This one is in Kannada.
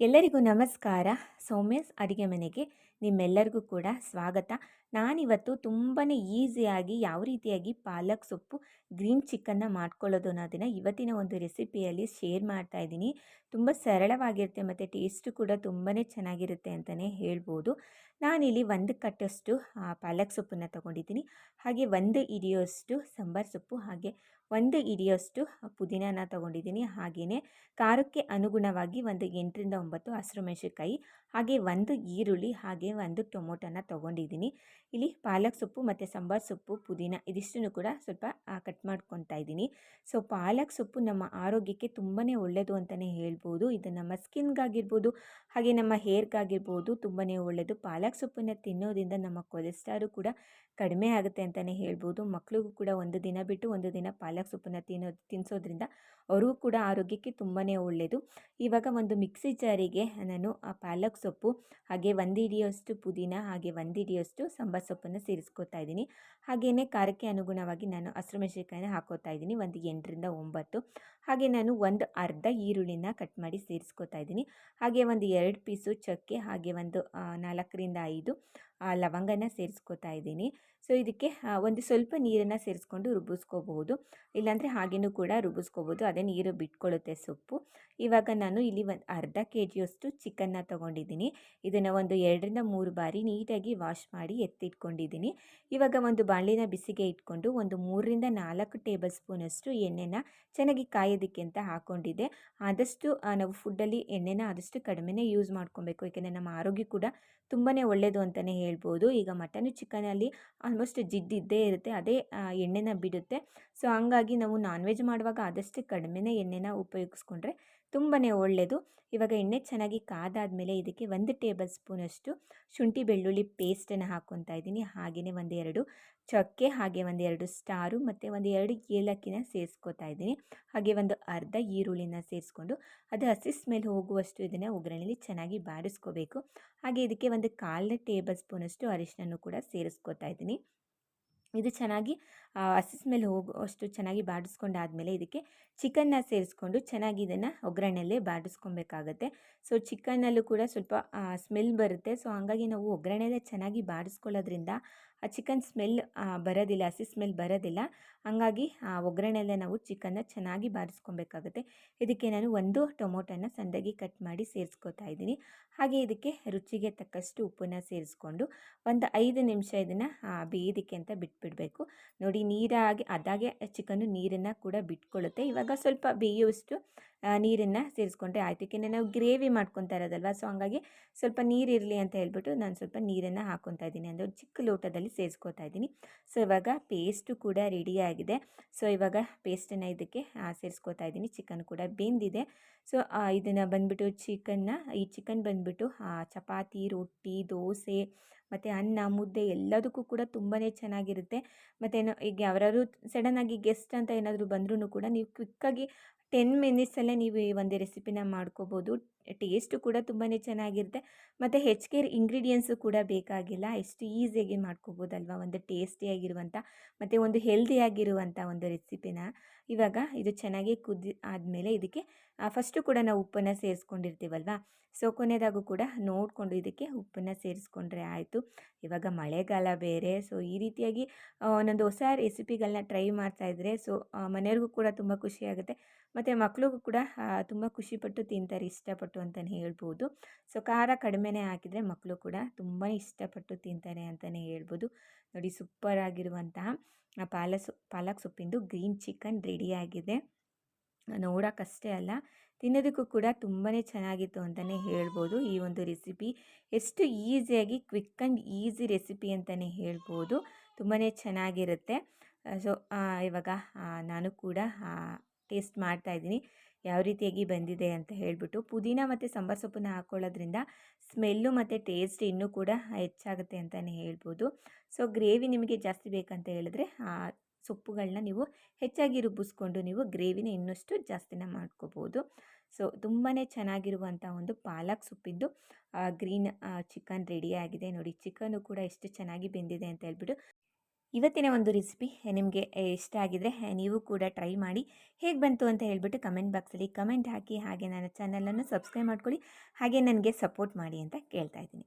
ಎಲ್ಲರಿಗೂ ನಮಸ್ಕಾರ. ಸೌಮ್ಯಸ್ ಅಡುಗೆ ಮನೆಗೆ ನಿಮ್ಮೆಲ್ಲರಿಗೂ ಕೂಡ ಸ್ವಾಗತ. ನಾನಿವತ್ತು ತುಂಬಾ ಈಸಿಯಾಗಿ, ಯಾವ ರೀತಿಯಾಗಿ ಪಾಲಕ್ ಸೊಪ್ಪು, ಗ್ರೀನ್ ಚಿಕನ್ನ ಮಾಡ್ಕೊಳ್ಳೋದು ಅನ್ನೋದನ್ನು ಇವತ್ತಿನ ಒಂದು ರೆಸಿಪಿಯಲ್ಲಿ ಶೇರ್ ಮಾಡ್ತಾ ಇದ್ದೀನಿ. ತುಂಬ ಸರಳವಾಗಿರುತ್ತೆ ಮತ್ತು ಟೇಸ್ಟು ಕೂಡ ತುಂಬಾ ಚೆನ್ನಾಗಿರುತ್ತೆ ಅಂತಲೇ ಹೇಳ್ಬೋದು. ನಾನಿಲ್ಲಿ ಒಂದು ಕಟ್ಟಷ್ಟು ಪಾಲಕ್ ಸೊಪ್ಪನ್ನು ತಗೊಂಡಿದ್ದೀನಿ. ಹಾಗೆ ಒಂದು ಹಿಡಿಯೋಷ್ಟು ಸಾಂಬಾರು ಸೊಪ್ಪು, ಹಾಗೆ ಒಂದು ಹಿಡಿಯೋಷ್ಟು ಪುದೀನಾನ ತಗೊಂಡಿದ್ದೀನಿ. ಹಾಗೆಯೇ ಖಾರಕ್ಕೆ ಅನುಗುಣವಾಗಿ ಒಂದು ಎಂಟರಿಂದ ಒಂಬತ್ತು ಹಸಿರು ಮೆಣಸಿನ್ಕಾಯಿ ಹಾಗೆ ಒಂದು ಈರುಳ್ಳಿ, ಹಾಗೆ ಒಂದು ಟೊಮೊಟೊನ ತೊಗೊಂಡಿದ್ದೀನಿ. ಇಲ್ಲಿ ಪಾಲಕ್ ಸೊಪ್ಪು ಮತ್ತು ಸಾಂಬಾರು ಸೊಪ್ಪು, ಪುದೀನ ಇದಿಷ್ಟನ್ನು ಕೂಡ ಸ್ವಲ್ಪ ಕಟ್ ಮಾಡ್ಕೊತಾ ಇದ್ದೀನಿ. ಸೊ, ಪಾಲಕ್ ಸೊಪ್ಪು ನಮ್ಮ ಆರೋಗ್ಯಕ್ಕೆ ತುಂಬಾ ಒಳ್ಳೆಯದು ಅಂತಲೇ ಹೇಳ್ಬೋದು. ಇದು ನಮ್ಮ ಸ್ಕಿನ್ಗಾಗಿರ್ಬೋದು, ಹಾಗೆ ನಮ್ಮ ಹೇರ್ಗಾಗಿರ್ಬೋದು ತುಂಬಾ ಒಳ್ಳೆಯದು ಪಾಲಕ್ ಸೊಪ್ಪನ್ನು ತಿನ್ನೋದ್ರಿಂದ ನಮ್ಮ ಕೊಲೆಸ್ಟ್ರಾಲು ಕೂಡ ಕಡಿಮೆ ಆಗುತ್ತೆ ಅಂತಲೇ ಹೇಳ್ಬೋದು. ಮಕ್ಕಳಿಗೂ ಕೂಡ ಒಂದು ದಿನ ಬಿಟ್ಟು ಒಂದು ದಿನ ಪಾಲಕ್ ಸೊಪ್ಪನ್ನು ತಿನ್ನೋ ತಿನ್ನಿಸೋದ್ರಿಂದ ಅವ್ರಿಗೂ ಕೂಡ ಆರೋಗ್ಯಕ್ಕೆ ತುಂಬಾ ಒಳ್ಳೆಯದು ಇವಾಗ ಒಂದು ಮಿಕ್ಸಿ ಜಾರಿಗೆ ನಾನು ಆ ಪಾಲಕ್ ಸೊಪ್ಪು, ಹಾಗೆ ಒಂದು ಹಿಡಿಯೋಷ್ಟು ಪುದೀನ, ಹಾಗೆ ಒಂದು ಹಿಡಿಯೋಷ್ಟು ಸಾಂಬಾರು ಸೊಪ್ಪನ್ನು ಸೇರಿಸ್ಕೊತಾ ಇದ್ದೀನಿ. ಹಾಗೆಯೇ ಖಾರಕ್ಕೆ ಅನುಗುಣವಾಗಿ ನಾನು ಹಸಿರು ಮೆಣಸಿನಕಾಯಿನ ಹಾಕೋತಾ ಇದ್ದೀನಿ, ಒಂದು ಎಂಟರಿಂದ ಒಂಬತ್ತು. ಹಾಗೆ ನಾನು ಒಂದು ಅರ್ಧ ಈರುಳ್ಳಿನ ಕಟ್ ಮಾಡಿ ಸೇರಿಸ್ಕೊತಾ ಇದ್ದೀನಿ. ಹಾಗೆ ಒಂದು ಎರಡು ಪೀಸು ಚಕ್ಕೆ, ಹಾಗೆ ಒಂದು ನಾಲ್ಕರಿಂದ ಐದು ಲವಂಗನ ಸೇರಿಸ್ಕೊತಾ ಇದ್ದೀನಿ. ಸೊ, ಇದಕ್ಕೆ ಒಂದು ಸ್ವಲ್ಪ ನೀರನ್ನು ಸೇರಿಸ್ಕೊಂಡು ರುಬ್ಬಿಸ್ಕೋಬಹುದು. ಇಲ್ಲಾಂದರೆ ಹಾಗೇನೂ ಕೂಡ ರುಬ್ಬಿಸ್ಕೋಬೋದು ಅದೇ ನೀರು ಬಿಟ್ಕೊಳ್ಳುತ್ತೆ ಸೊಪ್ಪು. ಇವಾಗ ನಾನು ಇಲ್ಲಿ ಒಂದು ಅರ್ಧ ಕೆ ಜಿಯಷ್ಟು ಚಿಕನ್ನ ತೊಗೊಂಡಿದ್ದೀನಿ. ಇದನ್ನು ಒಂದು ಎರಡರಿಂದ ಮೂರು ಬಾರಿ ನೀಟಾಗಿ ವಾಶ್ ಮಾಡಿ ಎತ್ತಿಟ್ಕೊಂಡಿದ್ದೀನಿ. ಇವಾಗ ಒಂದು ಬಾಣಲಿನ ಬಿಸಿಗೆ ಇಟ್ಕೊಂಡು ಒಂದು ಮೂರರಿಂದ ನಾಲ್ಕು ಟೇಬಲ್ ಸ್ಪೂನಷ್ಟು ಎಣ್ಣೆನ ಚೆನ್ನಾಗಿ ಕಾಯೋದಕ್ಕೆ ಅಂತ ಹಾಕ್ಕೊಂಡಿದ್ದೆ ಆದಷ್ಟು ನಾವು ಫುಡ್ಡಲ್ಲಿ ಎಣ್ಣೆನ ಆದಷ್ಟು ಕಡಿಮೆನೇ ಯೂಸ್ ಮಾಡ್ಕೊಬೇಕು. ಏಕೆಂದರೆ ನಮ್ಮ ಆರೋಗ್ಯ ಕೂಡ ತುಂಬಾ ಒಳ್ಳೆಯದು ಅಂತಲೇ ಹೇಳ್ಬೋದು. ಈಗ ಮಟನ್ ಚಿಕನಲ್ಲಿ ಆಲ್ಮೋಸ್ಟ್ ಜಿಡ್ಡಿದ್ದೇ ಇರುತ್ತೆ, ಅದೇ ಎಣ್ಣೆನ ಬಿಡುತ್ತೆ. ಸೊ ಹಂಗಾಗಿ ನಾವು ನಾನ್ ವೆಜ್ ಮಾಡುವಾಗ ಆದಷ್ಟು ಕಡಿಮೆನೇ ಎಣ್ಣೆನ ಉಪಯೋಗಿಸ್ಕೊಂಡ್ರೆ ತುಂಬಾ ಒಳ್ಳೆಯದು ಇವಾಗ ಎಣ್ಣೆ ಚೆನ್ನಾಗಿ ಕಾದಾದಮೇಲೆ ಇದಕ್ಕೆ ಒಂದು ಟೇಬಲ್ ಸ್ಪೂನಷ್ಟು ಶುಂಠಿ ಬೆಳ್ಳುಳ್ಳಿ ಪೇಸ್ಟನ್ನು ಹಾಕ್ಕೊತಾ ಇದ್ದೀನಿ. ಹಾಗೆಯೇ ಒಂದೆರಡು ಚಕ್ಕೆ, ಹಾಗೆ ಒಂದೆರಡು ಸ್ಟಾರು, ಮತ್ತು ಒಂದು ಎರಡು ಏಲಕ್ಕಿನ ಸೇರಿಸ್ಕೊತಾ ಇದ್ದೀನಿ. ಹಾಗೆ ಒಂದು ಅರ್ಧ ಈರುಳ್ಳಿನ ಸೇರಿಸ್ಕೊಂಡು ಅದು ಹಸಿ ಸ್ಮೆಲ್ ಹೋಗುವಷ್ಟು ಇದನ್ನು ಒಗ್ಗರಣೆಯಲ್ಲಿ ಚೆನ್ನಾಗಿ ಬಾಡಿಸ್ಕೋಬೇಕು. ಹಾಗೆ ಇದಕ್ಕೆ ಒಂದು ಕಾಲು ಟೇಬಲ್ ಸ್ಪೂನಷ್ಟು ಅರಿಶಿನೂ ಕೂಡ ಸೇರಿಸ್ಕೊತಾ ಇದ್ದೀನಿ. ಇದು ಚೆನ್ನಾಗಿ ಹಸಿ ಸ್ಮೆಲ್ ಅಷ್ಟು ಚೆನ್ನಾಗಿ ಬಾಡಿಸ್ಕೊಂಡಾದಮೇಲೆ ಇದಕ್ಕೆ ಚಿಕನ್ನ ಸೇರಿಸ್ಕೊಂಡು ಚೆನ್ನಾಗಿ ಇದನ್ನು ಒಗ್ಗರಣೆಯಲ್ಲೇ ಬಾಡಿಸ್ಕೊಬೇಕಾಗತ್ತೆ. ಸೊ ಚಿಕನ್ನಲ್ಲೂ ಕೂಡ ಸ್ವಲ್ಪ ಸ್ಮೆಲ್ ಬರುತ್ತೆ. ಸೊ ಹಾಗಾಗಿ ನಾವು ಒಗ್ಗರಣೆಯಲ್ಲೇ ಚೆನ್ನಾಗಿ ಬಾಡಿಸ್ಕೊಳ್ಳೋದ್ರಿಂದ ಆ ಚಿಕನ್ ಸ್ಮೆಲ್ ಬರೋದಿಲ್ಲ, ಹಸಿ ಸ್ಮೆಲ್ ಬರೋದಿಲ್ಲ. ಹಾಗಾಗಿ, ಆ, ಒಗ್ಗರಣೆಯಲ್ಲೇ ನಾವು ಚಿಕನ್ನ ಚೆನ್ನಾಗಿ ಬಾರಿಸ್ಕೊಬೇಕಾಗುತ್ತೆ. ಇದಕ್ಕೆ ನಾನು ಒಂದು ಟೊಮೊಟೊನ ಸಣ್ಣದಾಗಿ ಕಟ್ ಮಾಡಿ ಸೇರಿಸ್ಕೊತಾ ಇದ್ದೀನಿ. ಹಾಗೆ ಇದಕ್ಕೆ ರುಚಿಗೆ ತಕ್ಕಷ್ಟು ಉಪ್ಪನ್ನು ಸೇರಿಸ್ಕೊಂಡು ಒಂದು ಐದು ನಿಮಿಷ ಇದನ್ನು ಬೇಯೋದಕ್ಕೆ ಅಂತ ಬಿಟ್ಬಿಡಬೇಕು. ನೋಡಿ, ನೀರಾಗಿ, ಅದಾಗೆ ಚಿಕನ್ನು ನೀರನ್ನು ಕೂಡ ಬಿಟ್ಕೊಳ್ಳುತ್ತೆ. ಇವಾಗ ಸ್ವಲ್ಪ ಬೇಯುವಷ್ಟು ನೀರನ್ನು ಸೇರಿಸ್ಕೊಂಡ್ರೆ ಆಯಿತು. ಏಕೆಂದರೆ ನಾವು ಗ್ರೇವಿ ಮಾಡ್ಕೊತಾ ಇರೋದಲ್ವ? ಸೊ ಹಂಗಾಗಿ ಸ್ವಲ್ಪ ನೀರಿರಲಿ ಅಂತ ಹೇಳ್ಬಿಟ್ಟು ನಾನು ಸ್ವಲ್ಪ ನೀರನ್ನು ಹಾಕ್ಕೊತಾ ಇದ್ದೀನಿ. ಅಂದರೆ ಚಿಕ್ಕ ಲೋಟದಲ್ಲಿ ಸೇರಿಸ್ಕೊತಾ ಇದ್ದೀನಿ. ಸೊ ಇವಾಗ ಪೇಸ್ಟು ಕೂಡ ರೆಡಿಯಾಗಿದೆ ಸೊ ಇವಾಗ ಪೇಸ್ಟನ್ನು ಇದಕ್ಕೆ ಸೇರಿಸ್ಕೊತಾ ಇದ್ದೀನಿ. ಚಿಕನ್ ಕೂಡ ಬೆಂದಿದೆ. ಸೊ ಇದನ್ನು ಬಂದುಬಿಟ್ಟು ಚಿಕನ್ನ ಈ ಚಿಕನ್ ಬಂದುಬಿಟ್ಟು ಚಪಾತಿ, ರೊಟ್ಟಿ, ದೋಸೆ ಮತ್ತು ಅನ್ನ, ಮುದ್ದೆ ಎಲ್ಲದಕ್ಕೂ ಕೂಡ ತುಂಬಾ ಚೆನ್ನಾಗಿರುತ್ತೆ. ಮತ್ತು ಈಗ ಯಾರಾದ್ರು ಸಡನ್ನಾಗಿ ಗೆಸ್ಟ್ ಅಂತ ಏನಾದರೂ ಬಂದ್ರೂ ಕೂಡ ನೀವು ಕ್ವಿಕ್ಕಾಗಿ ಟೆನ್ ಮಿನಿಟ್ಸಲ್ಲೇ ನೀವು ಈ ಒಂದು ರೆಸಿಪಿನ ಮಾಡ್ಕೋಬೋದು. ಟೇಸ್ಟು ಕೂಡ ತುಂಬಾ ಚೆನ್ನಾಗಿರುತ್ತೆ. ಮತ್ತು ಹೆಚ್ಚಿಗೆ ಇಂಗ್ರೀಡಿಯೆಂಟ್ಸು ಕೂಡ ಬೇಕಾಗಿಲ್ಲ. ಎಷ್ಟು ಈಸಿಯಾಗಿ ಮಾಡ್ಕೋಬೋದಲ್ವ? ಒಂದು ಟೇಸ್ಟಿಯಾಗಿರುವಂಥ ಮತ್ತು ಒಂದು ಹೆಲ್ದಿಯಾಗಿರುವಂಥ ಒಂದು ರೆಸಿಪಿನ ಇವಾಗ ಇದು ಚೆನ್ನಾಗಿ ಕುದಿ, ಆದಮೇಲೆ ಇದಕ್ಕೆ ಫಸ್ಟು ಕೂಡ ನಾವು ಉಪ್ಪನ್ನು ಸೇರಿಸ್ಕೊಂಡಿರ್ತೀವಲ್ವ? ಸೊ ಕೊನೆಯದಾಗೂ ಕೂಡ ನೋಡಿಕೊಂಡು ಇದಕ್ಕೆ ಉಪ್ಪನ್ನು ಸೇರಿಸ್ಕೊಂಡ್ರೆ ಆಯಿತು. ಇವಾಗ ಮಳೆಗಾಲ ಬೇರೆ. ಸೊ ಈ ರೀತಿಯಾಗಿ ಒಂದೊಂದು ಹೊಸ ರೆಸಿಪಿಗಳನ್ನ ಟ್ರೈ ಮಾಡ್ತಾಯಿದ್ರೆ ಸೊ ಮನೆಯವ್ರಿಗೂ ಕೂಡ ತುಂಬ ಖುಷಿಯಾಗುತ್ತೆ ಮತ್ತು ಮಕ್ಳಿಗೂ ಕೂಡ ತುಂಬ ಖುಷಿಪಟ್ಟು ತಿಂತಾರೆ, ಇಷ್ಟಪಟ್ಟು ಅಂತಲೇ ಹೇಳ್ಬೋದು. ಸೊ ಖಾರ ಕಡಿಮೆನೇ ಹಾಕಿದರೆ ಮಕ್ಕಳು ಕೂಡ ತುಂಬ ಇಷ್ಟಪಟ್ಟು ತಿಂತಾರೆ ಅಂತಲೇ ಹೇಳ್ಬೋದು. ನೋಡಿ ಸೂಪರ್ ಆಗಿರುವಂತಹ ಪಾಲಕ್ ಪಾಲಕ್ ಸೊಪ್ಪಿಂದು ಗ್ರೀನ್ ಚಿಕನ್ ರೆಡಿಯಾಗಿದೆ ನೋಡೋಕ್ಕಷ್ಟೇ ಅಲ್ಲ, ತಿನ್ನೋದಕ್ಕೂ ಕೂಡ ತುಂಬಾ ಚೆನ್ನಾಗಿತ್ತು ಅಂತಲೇ ಹೇಳ್ಬೋದು. ಈ ಒಂದು ರೆಸಿಪಿ ಎಷ್ಟು ಈಸಿಯಾಗಿ, ಕ್ವಿಕ್ ಆ್ಯಂಡ್ ಈಸಿ ರೆಸಿಪಿ ಅಂತಲೇ ಹೇಳ್ಬೋದು. ತುಂಬಾ ಚೆನ್ನಾಗಿರುತ್ತೆ. ಸೊ ಇವಾಗ ನಾನು ಕೂಡ ಟೇಸ್ಟ್ ಮಾಡ್ತಾಯಿದ್ದೀನಿ ಯಾವ ರೀತಿಯಾಗಿ ಬಂದಿದೆ ಅಂತ ಹೇಳಿಬಿಟ್ಟು ಪುದೀನ ಮತ್ತು ಸಾಂಬಾರು ಸೊಪ್ಪನ್ನು ಹಾಕ್ಕೊಳ್ಳೋದ್ರಿಂದ ಸ್ಮೆಲ್ಲು ಮತ್ತು ಟೇಸ್ಟ್ ಇನ್ನೂ ಕೂಡ ಹೆಚ್ಚಾಗುತ್ತೆ ಅಂತಲೇ ಹೇಳ್ಬೋದು. ಸೊ, ಗ್ರೇವಿ ನಿಮಗೆ ಜಾಸ್ತಿ ಬೇಕಂತ ಹೇಳಿದ್ರೆ ಸೊಪ್ಪುಗಳನ್ನ ನೀವು ಹೆಚ್ಚಾಗಿ ರುಬ್ಬಿಸ್ಕೊಂಡು ನೀವು ಗ್ರೇವಿನ ಇನ್ನಷ್ಟು ಜಾಸ್ತಿನ ಮಾಡ್ಕೋಬೋದು. ಸೊ ತುಂಬಾ ಚೆನ್ನಾಗಿರುವಂಥ ಒಂದು ಪಾಲಕ್ ಸೊಪ್ಪಿದ್ದು ಗ್ರೀನ್ ಚಿಕನ್ ರೆಡಿಯಾಗಿದೆ ನೋಡಿ, ಚಿಕನ್ನು ಕೂಡ ಎಷ್ಟು ಚೆನ್ನಾಗಿ ಬೆಂದಿದೆ ಅಂತ ಹೇಳ್ಬಿಟ್ಟು ಇವತ್ತಿನ ಒಂದು ರೆಸಿಪಿ ನಿಮಗೆ ಇಷ್ಟ ಆಗಿದರೆ ನೀವು ಕೂಡ ಟ್ರೈ ಮಾಡಿ. ಹೇಗೆ ಬಂತು ಅಂತ ಹೇಳಿಬಿಟ್ಟು ಕಮೆಂಟ್ ಬಾಕ್ಸಲ್ಲಿ ಕಮೆಂಟ್ ಹಾಕಿ, ಹಾಗೆ ನನ್ನ ಚಾನಲನ್ನು ಸಬ್ಸ್ಕ್ರೈಬ್ ಮಾಡ್ಕೊಳ್ಳಿ, ಹಾಗೆ ನನಗೆ ಸಪೋರ್ಟ್ ಮಾಡಿ ಅಂತ ಕೇಳ್ತಾ ಇದ್ದೀನಿ.